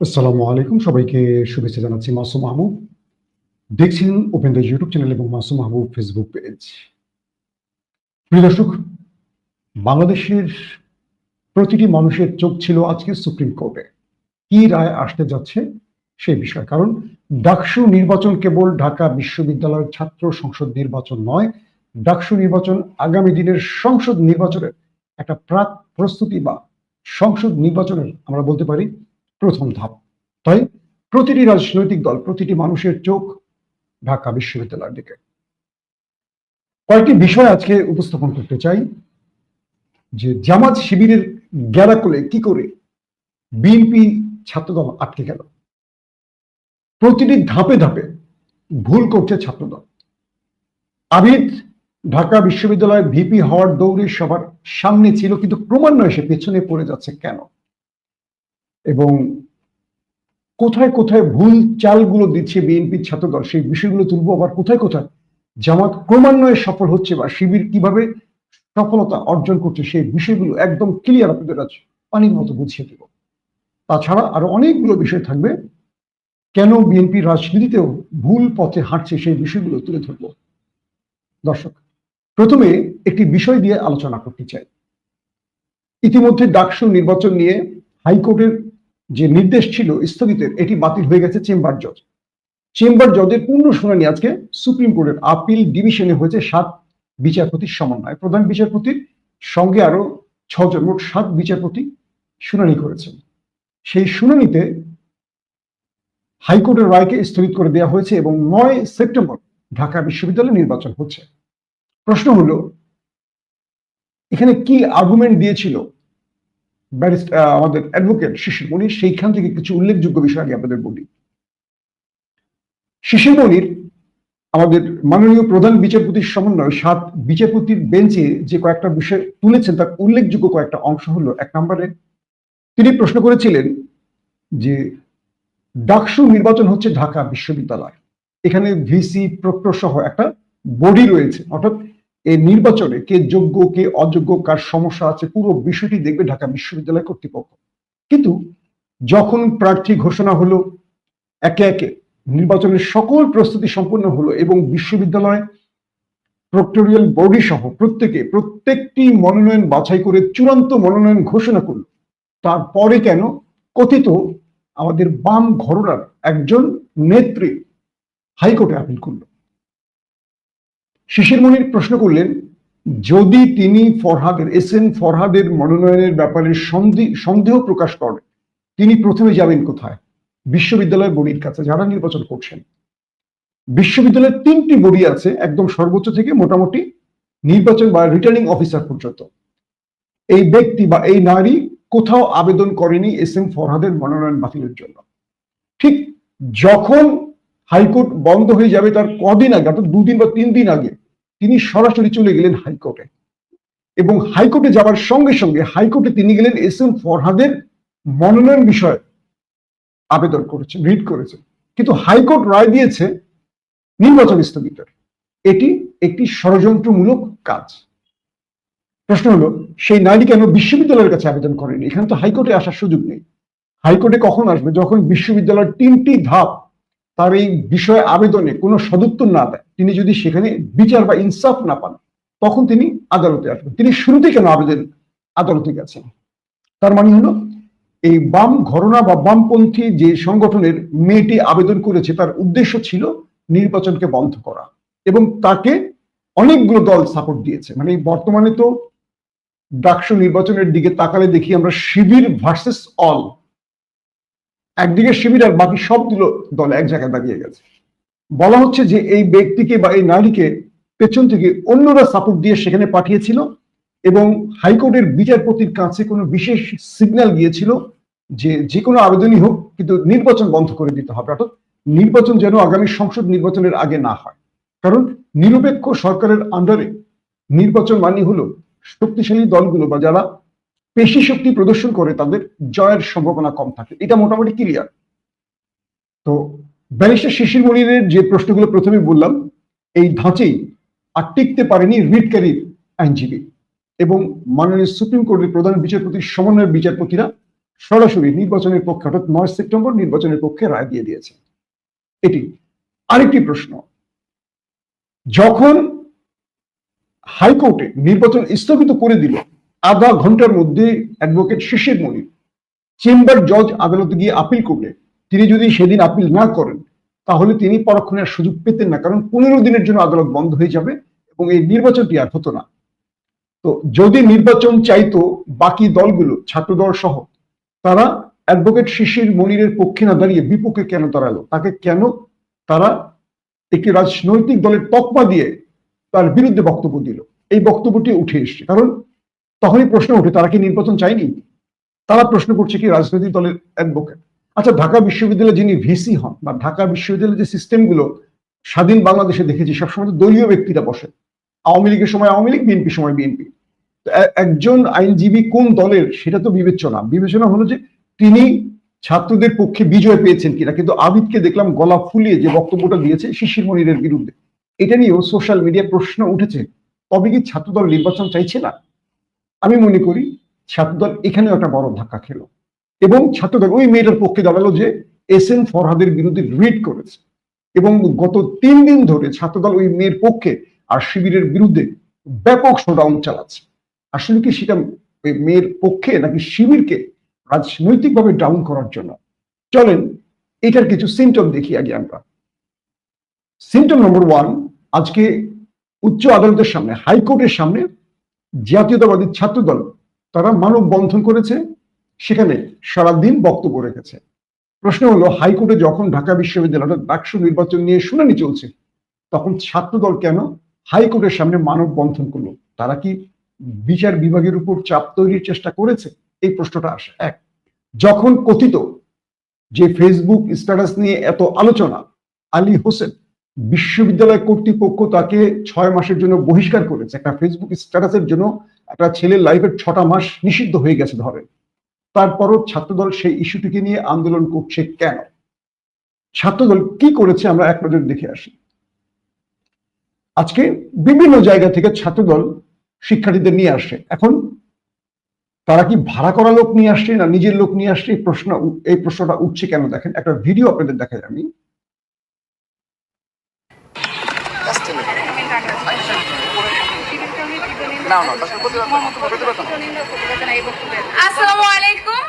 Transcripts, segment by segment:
আসসালামু আলাইকুম। সবাইকে শুভেচ্ছা জানাচ্ছি মাসুম মাহবুব দেখছেন ওপেন দ্য ইউটিউব চ্যানেল এবং মাসুম মাহবুব ফেসবুক পেজ প্রিয় দর্শক, বাংলাদেশের প্রতিটি মানুষের চোখ ছিল আজকে সুপ্রিম কোর্টে কি রায় আসতে যাচ্ছে সেই বিষয়। কারণ ডাকসু নির্বাচন কেবল ঢাকা বিশ্ববিদ্যালয়ের ছাত্র সংসদ নির্বাচন নয়, ডাকসু নির্বাচন আগামী দিনের সংসদ নির্বাচনের একটা প্রাক প্রস্তুতি বা সংসদ নির্বাচনের আমরা বলতে পারি প্রথম ধাপ। তাই প্রতিটি রাজনৈতিক দল, প্রতিটি মানুষের চোখ ঢাকা বিশ্ববিদ্যালয়ের দিকে। কয়েকটি বিষয় আজকে উপস্থাপন করতে চাই, যে জামাত শিবিরের গ্যারাকলে কি করে বিএনপি ছাত্রদল আটকে গেল। প্রতিটি ধাপে ধাপে ভুল করছে ছাত্রদল। আবিদ ঢাকা বিশ্ববিদ্যালয়ের ভিপি হওয়ার দৌড়ে সবার সামনে ছিল, কিন্তু ক্রমান্বয়ে সে পেছনে পড়ে যাচ্ছে কেন? এবং কোথায় কোথায় ভুল চালগুলো দিচ্ছে বিএনপির ছাত্রদল, সেই বিষয়গুলো তুলবো আবার কোথায় কোথায়? জামাত ক্রমান্বয়ে সফল হচ্ছে বা শিবির কীভাবে সফলতা অর্জন করছে সেই বিষয়গুলো একদম ক্লিয়ার আপনাদের আজ পানির মতো বুঝিয়ে দেব। তাছাড়া আরও অনেকগুলো বিষয় থাকবে, কেন বিএনপি রাজনীতিতেও ভুল পথে হাঁটছে সেই বিষয়গুলো তুলে ধরব। দর্শক, প্রথমে একটি বিষয় দিয়ে আলোচনা করতে চাই। ইতিমধ্যে ডাকসু নির্বাচন নিয়ে হাইকোর্টের যে নির্দেশ ছিল স্থগিতের, এটি বাতিল হয়ে গেছে চেম্বার জজ। চেম্বার জজের পূর্ণ শুনানি আজকে সুপ্রিম কোর্টের আপিল ডিভিশনে হয়েছে সাত বিচারপতির সমন্বয়। প্রধান বিচারপতির সঙ্গে আরও ছজন, মোট সাত বিচারপতি শুনানি করেছেন। সেই শুনানিতে হাইকোর্টের রায়কে স্থগিত করে দেওয়া হয়েছে এবং নয় সেপ্টেম্বর ঢাকা বিশ্ববিদ্যালয়ে নির্বাচন হচ্ছে। প্রশ্ন হলো, এখানে কি আর্গুমেন্ট দিয়েছিল আমাদের অ্যাডভোকেট সেইখান থেকে কিছু উল্লেখযোগ্য বিষয় আগে আপনাদের বলি। আমাদের মাননীয় প্রধান বিচারপতির সমন্বয় সাত বিচারপতির বেঞ্চে যে কয়েকটা বিষয় তুলেছেন, তার উল্লেখযোগ্য কয়েকটা অংশ হলো এক নম্বরে, তিনি প্রশ্ন করেছিলেন যে ডাকসু নির্বাচন হচ্ছে ঢাকা বিশ্ববিদ্যালয়। এখানে ভিসি প্রক্টর সহ একটা বডি রয়েছে। অর্থাৎ এই নির্বাচনে কে যোগ্য, কে অযোগ্য, কার সমস্যা আছে, পুরো বিষয়টি দেখবে ঢাকা বিশ্ববিদ্যালয় কর্তৃপক্ষ। কিন্তু যখন প্রার্থী ঘোষণা হলো, একে একে নির্বাচনের সকল প্রস্তুতি সম্পন্ন হলো এবং বিশ্ববিদ্যালয় প্রক্টোরিয়াল বডি সহ প্রত্যেকে প্রত্যেকটি মনোনয়ন বাছাই করে চূড়ান্ত মনোনয়ন ঘোষণা করল, তারপরে কেন কথিত আমাদের বাম ঘরনার একজন নেত্রী হাইকোর্টে আপিল করল। শিশির মনির প্রশ্ন করলেন, যদি তিনি ফরহাদের, এস এন ফরহাদের মনোনয়নের ব্যাপারে সন্দেহ প্রকাশ করেন, তিনি প্রথমে যাবেন কোথায়? বিশ্ববিদ্যালয়ের বডির কাছে যারা নির্বাচন করছেন। বিশ্ববিদ্যালয়ের তিনটি বডি আছে, একদম সর্বোচ্চ থেকে মোটামুটি নির্বাচন বা রিটার্নিং অফিসার পর্যন্ত। এই ব্যক্তি বা এই নারী কোথাও আবেদন করেনি এস এম ফরহাদের মনোনয়ন বাতিলের জন্য। ঠিক যখন হাইকোর্ট বন্ধ হয়ে যাবে তার কদিন আগে, অর্থাৎ দুদিন বা তিন দিন আগে, তিনি সরাসরি চলে গেলেন হাইকোর্টে। এবং হাইকোর্টে যাওয়ার সঙ্গে সঙ্গে হাইকোর্টে তিনি গেলেন এস এম ফরহাদের মনোনয়ন বিষয়ে আবেদন করেছে রিড করেছেন। কিন্তু হাইকোর্ট রায় দিয়েছে নির্বাচন স্থগিতের। এটি একটি ষড়যন্ত্রমূলক কাজ। প্রশ্ন হলো, সেই নারী কেন বিশ্ববিদ্যালয়ের কাছে আবেদন করেনি? এখানে তো হাইকোর্টে আসার সুযোগ নেই। হাইকোর্টে কখন আসবে? যখন বিশ্ববিদ্যালয়ের তিনটি ধাপ তার এই বিষয়ে আবেদনে কোনো সদুত্তর না দেয়। তিনি যদি সেখানে বিচার বা ইনসাফ না পান, তখন তিনি আদালতে আসবেন। তিনি শুরুতে কেন আবেদন আদালতে গেছেন? তার মানে হলো, এই বাম ঘটনা বা বামপন্থী যে সংগঠনের মেয়েটি আবেদন করেছে, তার উদ্দেশ্য ছিল নির্বাচনকে বন্ধ করা এবং তাকে অনেকগুলো দল সাপোর্ট দিয়েছে। মানে বর্তমানে তো ডাকসু নির্বাচনের দিকে তাকালে দেখি আমরা শিবির ভার্সেস অল একদিকে শিবির আর বাকি সবগুলো দল এক জায়গায় দাঁড়িয়ে গেছে। বলা হচ্ছে যে এই ব্যক্তিকে বা এই নারীকে পেছন থেকে অন্যরা সাপোর্ট দিয়ে সেখানে পাঠিয়েছিল এবং হাইকোর্টের বিচারপতির কাছে কোনো বিশেষ সিগন্যাল গিয়েছিল যে যে কোনো আবেদনই হোক, কিন্তু নির্বাচন বন্ধ করে দিতে হবে। অর্থাৎ নির্বাচন যেন আগামী সংসদ নির্বাচনের আগে না হয়। কারণ নিরপেক্ষ সরকারের আন্ডারে নির্বাচন মানে হলো শক্তিশালী দলগুলো বা যারা পেশি শক্তি প্রদর্শন করে তাদের জয়ের সম্ভাবনা কম থাকে। এটা মোটামুটি ক্লিয়ার তো ব্যারিস্টার শিশির মনিরের যে প্রশ্নগুলো প্রথমে বললাম, এই ধাঁচেই আর টিকতে পারেনি রিটকারীর আইনজীবী এবং মাননীয় সুপ্রিম কোর্টের প্রধান বিচারপতির সমন্বয়ের বিচারপতিরা সরাসরি নির্বাচনের পক্ষে, অর্থাৎ নয় সেপ্টেম্বর নির্বাচনের পক্ষে রায় দিয়ে দিয়েছে। এটি আরেকটি প্রশ্ন। যখন হাইকোর্টে নির্বাচন স্থগিত করে দিল আধা ঘণ্টার মধ্যে অ্যাডভোকেট শিশির মনির চেম্বার জজ আদালতে গিয়ে আপিল করলে তিনি যদি সেদিন আপিল না করেন, তাহলে তিনি পরক্ষণের সুযোগ পেতেন না, কারণ পনেরো দিনের জন্য আদালত বন্ধ হয়ে যাবে এবং এই নির্বাচনটি আর হতো না। তো যদি নির্বাচন চাইতো বাকি দলগুলো, ছাত্রদল সহ, তারা অ্যাডভোকেট শিশির মনিরের পক্ষে না দাঁড়িয়ে বিপক্ষে কেন দাঁড়াল? তাকে কেন তারা একটি রাজনৈতিক দলের তকমা দিয়ে তার বিরুদ্ধে বক্তব্য দিল? এই বক্তব্যটি উঠে এসছে। কারণ তখনই প্রশ্ন ওঠে, তারা কি নির্বাচন চায়নি? তারা প্রশ্ন করছে কি রাজনৈতিক দলের অ্যাডভোকেট আচ্ছা ঢাকা বিশ্ববিদ্যালয়ে যিনি ভিসি হন বা ঢাকা বিশ্ববিদ্যালয়ের যে সিস্টেমগুলো স্বাধীন বাংলাদেশে দেখেছি, সবসময় দলীয় ব্যক্তিরা বসে। আওয়ামী লীগের সময় আওয়ামী লীগ, বিএনপির সময় বিএনপি। একজন আইনজীবী কোন দলের, সেটা তো বিবেচনা। বিবেচনা হলো যে তিনি ছাত্রদের পক্ষে বিজয় পেয়েছেন কিনা। কিন্তু আবিদকে দেখলাম গলা ফুলিয়ে যে বক্তব্যটা দিয়েছে শিশির মনিরের বিরুদ্ধে। এটা নিয়েও সোশ্যাল মিডিয়ায় প্রশ্ন উঠেছে। তবে কি ছাত্রদল নির্বাচন চাইছে না? আমি মনে করি ছাত্রদল এখানেও একটা বড় ধাক্কা খেলো। এবং ছাত্রদল ওই মেয়েটার পক্ষে দাঁড়াল যে এস এন ফরহাদের বিরুদ্ধে রিট করেছে। এবং গত তিন দিন ধরে ছাত্রদল ওই মেয়ের পক্ষে আর শিবিরের বিরুদ্ধে ব্যাপক শোডাউন চালাচ্ছে। আসলে কি সেটা ওই মেয়ের পক্ষে নাকি শিবিরকে রাজনৈতিকভাবে ডাউন করার জন্য? চলেন এটার কিছু সিমটম দেখি আগে আমরা। সিমটম নম্বর ওয়ান আজকে উচ্চ আদালতের সামনে হাইকোর্টের সামনে জাতীয়তাবাদী ছাত্রদল তারা মানব বন্ধন করেছে, সেখানে সারাদিন বক্তব্য রেখেছে। প্রশ্ন হলো, হাইকোর্টে যখন ঢাকা বিশ্ববিদ্যালয় ডাকসু নির্বাচন নিয়ে শুনানি চলছে, তখন ছাত্রদল কেন হাইকোর্টের সামনে মানব বন্ধন করল? তারা কি বিচার বিভাগের উপর চাপ তৈরির চেষ্টা করেছে? এই প্রশ্নটা আসে এক। যখন কথিত যে ফেসবুক স্ট্যাটাস নিয়ে এত আলোচনা, আলী হোসেন বিশ্ববিদ্যালয় কর্তৃপক্ষ তাকে ছয় মাসের জন্য বহিষ্কার করেছে। একটা ফেসবুক স্ট্যাটাসের জন্য একটা ছেলের লাইফের ছটা মাস নিষিদ্ধ হয়ে গেছে ধরে। তারপরও ছাত্রদল সেই ইস্যুটিকে নিয়ে আন্দোলন করছে কেন? ছাত্রদল কি করেছে আমরা এক নজর দেখে আসি। আজকে বিভিন্ন জায়গা থেকে ছাত্রদল শিক্ষার্থীদের নিয়ে আসছে এখন তারা কি ভাড়া করা লোক নিয়ে আসছে না নিজের লোক নিয়ে আসছে? এই প্রশ্ন, এই প্রশ্নটা উঠছে কেন দেখেন? একটা ভিডিও আপনাদের দেখাই আমি। আসসালামু আলাইকুম।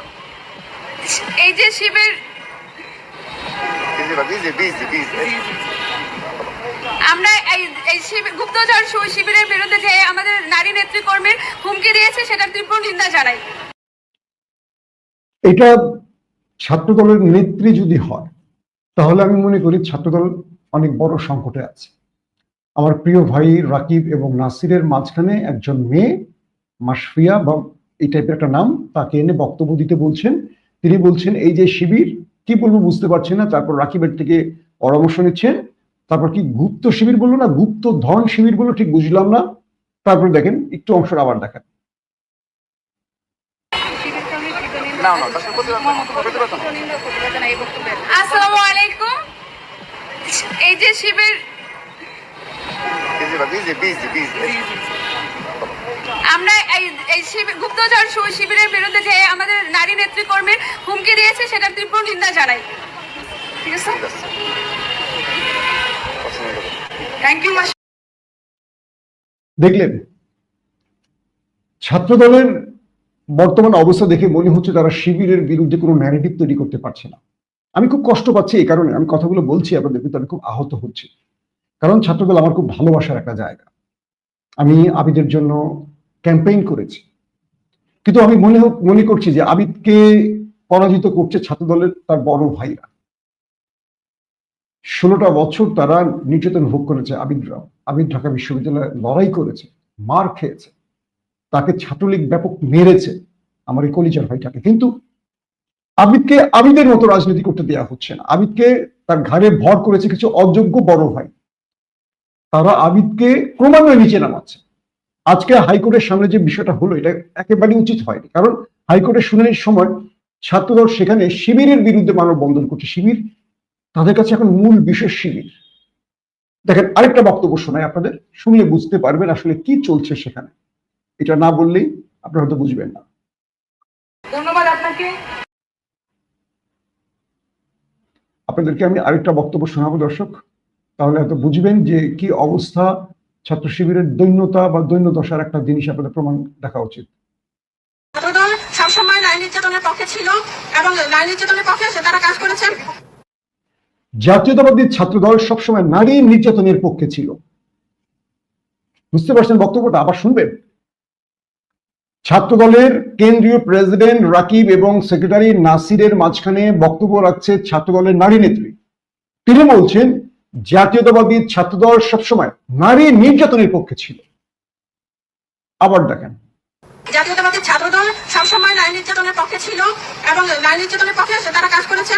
এই যে শিবির আমরা এই এই গুপ্তচর শিবিরের বিরুদ্ধে যে আমাদের নারী হুমকি দিয়েছে সেটার তীব্র নিন্দা জানাই। এটা ছাত্রদলের নেত্রী যদি হয় তাহলে আমি মনে করি ছাত্রদল অনেক বড় সংকটে আছে। আমার প্রিয় ভাই রাকিব এবং নাসিরের মাঝখানে একজন মেয়ে মাসফিয়া বা এই টাইপের একটা নাম তাকে এনে বক্তব্য দিতে বলছেন। তিনি বলছেন এই যে শিবির কি বলব বুঝতে পারছেন না। তারপর রাকিবের থেকে পরামর্শ নিচ্ছেন। তারপর কি গুপ্ত শিবির বলল না? গুপ্ত ধন শিবির বলল? ঠিক বুঝলাম না। তারপর দেখেন একটু অংশটা আবার দেখেন। এই যে শিবির আমরা এই এই গুপ্তচর শিবিরের বিরুদ্ধে যে আমাদের নারী হুমকি দিয়েছে সেটার তীব্র নিন্দা জানাই। ঠিক আছে? থ্যাংক ইউ দেখলেন ছাত্রদলের বর্তমান অবস্থা দেখে মনে হচ্ছে তারা শিবিরের বিরুদ্ধে কোনো ন্যারেটিভ তৈরি করতে পারছে না। আমি খুব কষ্ট পাচ্ছি এই কারণে আমি কথাগুলো বলছি আপনাদের কিন্তু আমি খুব আহত হচ্ছি। কারণ ছাত্রদল আমার খুব ভালোবাসার একটা জায়গা। আমি আবিদের জন্য ক্যাম্পেইন করেছি। কিন্তু আমি মনে মনে করছি যে আবিদকে পরাজিত করছে ছাত্রদলের তার বড় ভাইরা। ষোলোটা বছর তারা নির্যাতন ভোগ করেছে আবিদরাও। আবিদ ঢাকা বিশ্ববিদ্যালয়ে লড়াই করেছে, মার খেয়েছে, তাকে ছাত্রলীগ ব্যাপক মেরেছে আমার এই কলিজার ভাইটাকে। কিন্তু আবিদকে আবিদের মতো রাজনীতি করতে দেওয়া হচ্ছে না। আবিদকে তার ঘাড়ে ভর করেছে কিছু অযোগ্য বড় ভাই। তারা আবিদকে ক্রমান্বয়ে নিচে নামাচ্ছে। আজকে হাইকোর্টের সামনে যে বিষয়টা হলো এটা একেবারে উচিত হয়নি। কারণ হাইকোর্টের শুনানির সময় ছাত্রদল সেখানে শিবিরের বিরুদ্ধে মানববন্ধন করছে। শিবির তাদের কাছে এখন মূল বিশেষ শিবির। দেখেন আরেকটা বক্তব্য শোনায় আপনাদের। শুনলে বুঝতে পারবেন আসলে কি চলছে সেখানে। এটা না বললেই আপনারা হয়তো বুঝবেন না। ধন্যবাদ আপনাকে। আপনাদেরকে আমি আরেকটা বক্তব্য শোনাবো দর্শক। তাহলে হয়তো বুঝবেন যে কি অবস্থা ছাত্র শিবিরের দৈন্যতা বা দৈন্য দশার একটা জিনিস আপনাদের প্রমাণ দেখা উচিত। সবসময় নির্যাতনের পক্ষে ছিল এবং নারী নির্যাতনের পক্ষে তারা কাজ করেছে জাতীয়তাবাদী ছাত্রদল সবসময় নারী নির্যাতনের পক্ষে ছিল। বুঝতে পারছেন বক্তব্যটা? আবার শুনবেন? ছাত্রদলের কেন্দ্রীয় প্রেসিডেন্ট রাকিব এবং সেক্রেটারি নাসিরের মাঝখানে বক্তব্য রাখছে ছাত্রদলের নারী নেত্রী। তিনি বলছেন জাতীয়তাবাদী ছাত্রদল সবসময় নারী নির্যাতনের পক্ষে ছিল। আবার দেখেন। জাতীয়তাবাদী ছাত্রদল সবসময় নারী নির্যাতনের পক্ষে ছিল এবং নারী নির্যাতনের পক্ষে তারা কাজ করেছে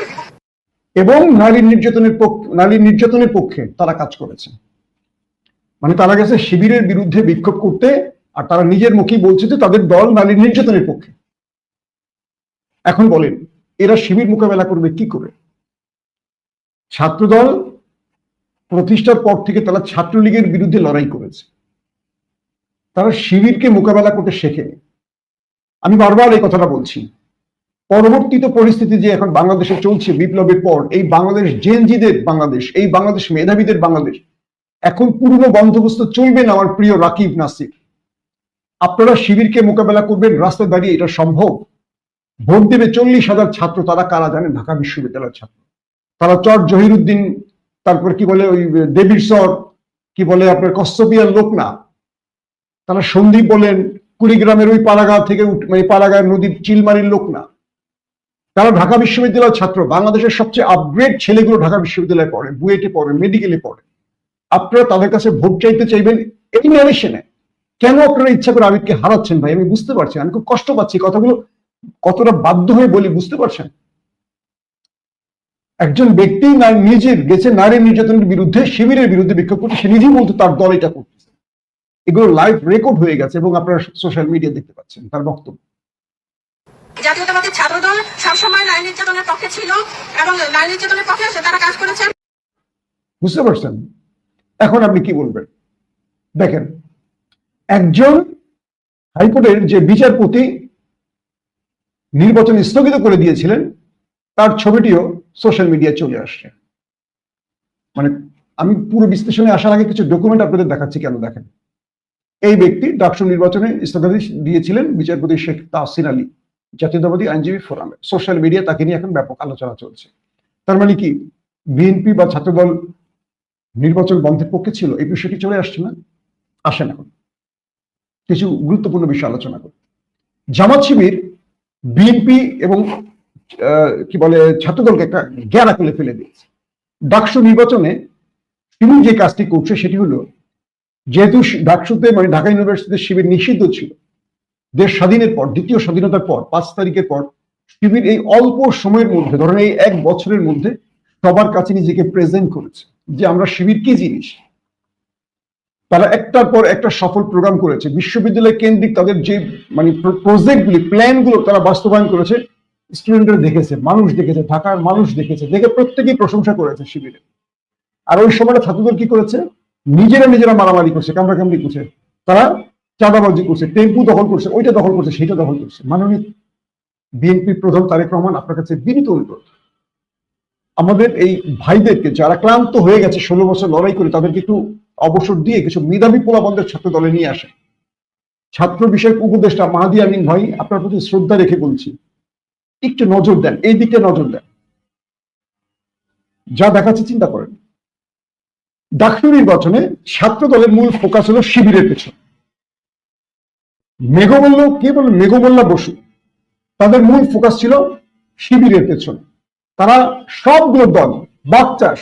এবং নারী নির্যাতনের পক্ষে নারী নির্যাতনের পক্ষে তারা কাজ করেছে মানে তারা গেছে শিবিরের বিরুদ্ধে বিক্ষোভ করতে আর তারা নিজের মুখেই বলছে যে তাদের দল নারী নির্যাতনের পক্ষে। এখন বলেন এরা শিবির মোকাবেলা করবে কি করে? ছাত্রদল প্রতিষ্ঠার পর থেকে তারা ছাত্রলীগের বিরুদ্ধে লড়াই করেছে। তারা শিবিরকে মোকাবেলা করতে শেখেনি। আমি বারবার এই কথাটা বলছি। পরবর্তীত পরিস্থিতি যে এখন বাংলাদেশে চলছে, বিপ্লবের পর এই বাংলাদেশ জেনজিদের বাংলাদেশ, এই বাংলাদেশ মেধাবীদের বাংলাদেশ, এখন পুরনো বন্দোবস্ত চলবে না আমার প্রিয় রাকিব নাসির। আপনারা শিবিরকে মোকাবেলা করবেন, রাস্তায় দাঁড়িয়ে এটা সম্ভব? ভোট দেবে চল্লিশ হাজার ছাত্র, তারা কারা জানে ঢাকা বিশ্ববিদ্যালয়ের ছাত্র। তারা চর জহিরুদ্দিন তারপর কি বলে ওই দেবীর স্বর, কি বলে আপনার কস্তপিয়ার লোক না? তারা সন্দীপ বলেন, কুড়িগ্রামের ওই পাড়াগা থেকে মানে পাড়াগাঁয়ের নদীর চিলমারির লোক না। তারা ঢাকা বিশ্ববিদ্যালয়ের ছাত্র, বাংলাদেশের সবচেয়ে আপগ্রেড ছেলেগুলো ঢাকা বিশ্ববিদ্যালয়ে পড়ে, বুয়েটে পড়ে মেডিকেলে পড়ে। আপনারা তাদের কাছে ভোট চাইতে চাইবেন এই ন্যারেশনে কেন আপনারা ইচ্ছা করে আবিদকে হারাচ্ছেন ভাই? আমি বুঝতে পারছি আমি খুব কষ্ট পাচ্ছি। কথাগুলো কতটা বাধ্য হয়ে বলি, বুঝতে পারছেন? একজন ব্যক্তি নিজের গেছে নারী নির্যাতনের বিরুদ্ধে শিবিরের বিরুদ্ধে বিক্ষোভ করছে সে নিজেই বলতো তার দল এটা করতেছে। এগুলো লাইভ রেকর্ড হয়ে গেছে এবং আপনারা সোশ্যাল মিডিয়া দেখতে পাচ্ছেন তার বক্তব্য। জাতীয়তাবাদী ছাত্রদল সবসময় নারী নির্যাতনের পক্ষে ছিল এবং নারী নির্যাতনের পক্ষে তারা কাজ করেছে। বুঝতে পারছেন? এখন আপনি কি বলবেন? দেখেন একজন হাইকোর্টের যে বিচারপতি নির্বাচন স্থগিত করে দিয়েছিলেন তার ছবিটিও সোশ্যাল মিডিয়ায় চলে আসছে। মানে আমি পুরো বিশ্লেষণে আসার আগে কিছু ডকুমেন্ট আপনাদের দেখাচ্ছি কেন দেখেন। এই ব্যক্তি ডাকসু নির্বাচনে স্থগিত দিয়েছিলেন বিচারপতি শেখ তাহসিন আলী, জাতীয়তাবাদী আইনজীবী ফোরামে। সোশ্যাল মিডিয়া তাকে নিয়ে এখন ব্যাপক আলোচনা চলছে। তার মানে কি, বিএনপি বা ছাত্রদল নির্বাচন বন্ধের পক্ষে ছিল, এই বিষয়টি চলে আসছে না? আসেন এখন কিছু গুরুত্বপূর্ণ বিষয় আলোচনা করি। জামাত শিবির, বিএনপি এবং কি বলে, ছাত্রদলকে একটা গ্যারা করে ফেলে দিয়েছে। ডাকসু নির্বাচনে তিনি যে কাজটি করছে সেটি হলো, যেহেতু ডাকসুতে মানে ঢাকা ইউনিভার্সিটিতে শিবির নিষিদ্ধ ছিল, দেশ স্বাধীনের পর, দ্বিতীয় স্বাধীনতার পর, পাঁচ তারিখের পর, শিবির এই অল্প সময়ের মধ্যে, ধরেন এই এক বছরের মধ্যে সবার কাছে নিজেকে প্রেজেন্ট করেছে যে আমরা শিবির কি জিনিস। তারা একটার পর একটা সফল প্রোগ্রাম করেছে। বিশ্ববিদ্যালয় কেন্দ্রিক তাদের যে মানে প্রজেক্টগুলি প্ল্যানগুলো তারা বাস্তবায়ন করেছে স্টুডেন্টরা দেখেছে, মানুষ দেখেছে, ঢাকার মানুষ দেখেছে, দেখে প্রত্যেকেই প্রশংসা করেছে শিবিরে। আর ওই সময়টা ছাত্রদল কি করেছে? নিজেরা নিজেরা মারামারি করছে, কামড়াকামড়ি করছে। তারা চাঁদাবাজি করছে, টেম্পু দখল করছে, ওইটা দখল করছে সেটা দখল করছে। মাননীয় বিএনপি প্রধান তারেক রহমান আপনার কাছে বিনীত অনুরোধ। আমাদের এই ভাইদেরকে যারা ক্লান্ত হয়ে গেছে, ষোলো বছর লড়াই করে, তাদেরকে একটু অবসর দিয়ে কিছু মেধাবী পোলাবন্ধের ছাত্র দলে নিয়ে আসে ছাত্র বিষয়ক উপদেষ্টা মাহাদি আমিন ভাই, আপনার প্রতি শ্রদ্ধা রেখে বলছি একটু নজর দেন, এই দিকে নজর দেন। যা দেখাচ্ছে চিন্তা করেন। ডাকসু নির্বাচনে ছাত্র দলের মূল ফোকাস হলো শিবিরের পেছনে। মেঘমল্ল, কে বলে মেঘমল্লা বসু। তাদের মূল ফোকাস ছিল শিবিরের পেছনে। তারা সবগুলো দল বাচ্চাস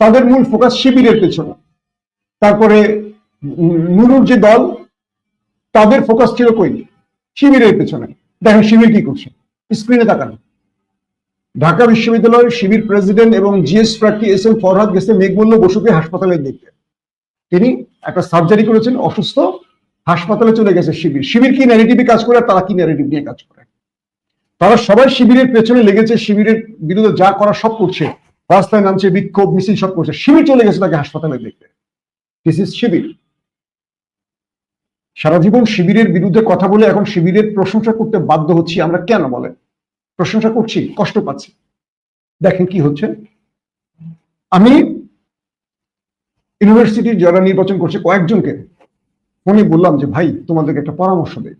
তাদের মূল ফোকাস শিবিরের পেছনে। তারপরে নুরুর যে দল, তাদের ফোকাস ছিল কই? শিবিরের পেছনে। দেখেন শিবির কি করছে। স্ক্রিনে তাকান। ঢাকা বিশ্ববিদ্যালয়ের শিবির প্রেসিডেন্ট এবং জিএস প্রার্থী এস এম ফরহাদ গেছে মেঘমূল্য বসুকে হাসপাতালে দেখতে। তিনি একটা সার্জারি করেছেন, অসুস্থ, হাসপাতালে চলে গেছে শিবির। শিবির কি ন্যারেটিভে কাজ করে তারা কি ন্যারেটিভ নিয়ে কাজ করে? তারা সবাই শিবিরের পেছনে লেগেছে, শিবিরের বিরুদ্ধে যা করা সব করছে, রাস্তায় নামছে, বিক্ষোভ, মিছিল সব করছে। শিবির চলে গেছে তাকে হাসপাতালে দেখতে। দিস ইজ শিবির। সারা জীবন শিবিরের বিরুদ্ধে কথা বলে এখন শিবিরের প্রশংসা করতে বাধ্য হচ্ছি, আমরা কেন বলেন? প্রশংসা করছি, কষ্ট পাচ্ছি। দেখেন কি হচ্ছে। আমি ইউনিভার্সিটির যারা নির্বাচন করছে কয়েকজনকে, ফোনে বললাম যে, ভাই, তোমাদেরকে একটা পরামর্শ দেই।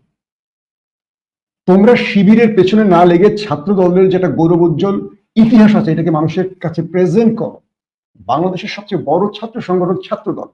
তোমরা শিবিরের পেছনে না লেগে ছাত্র দলের যেটা গৌরবোজ্জ্বল ইতিহাস আছে, এটাকে মানুষের কাছে প্রেজেন্ট করো। বাংলাদেশের সবচেয়ে বড় ছাত্র সংগঠন ছাত্র দল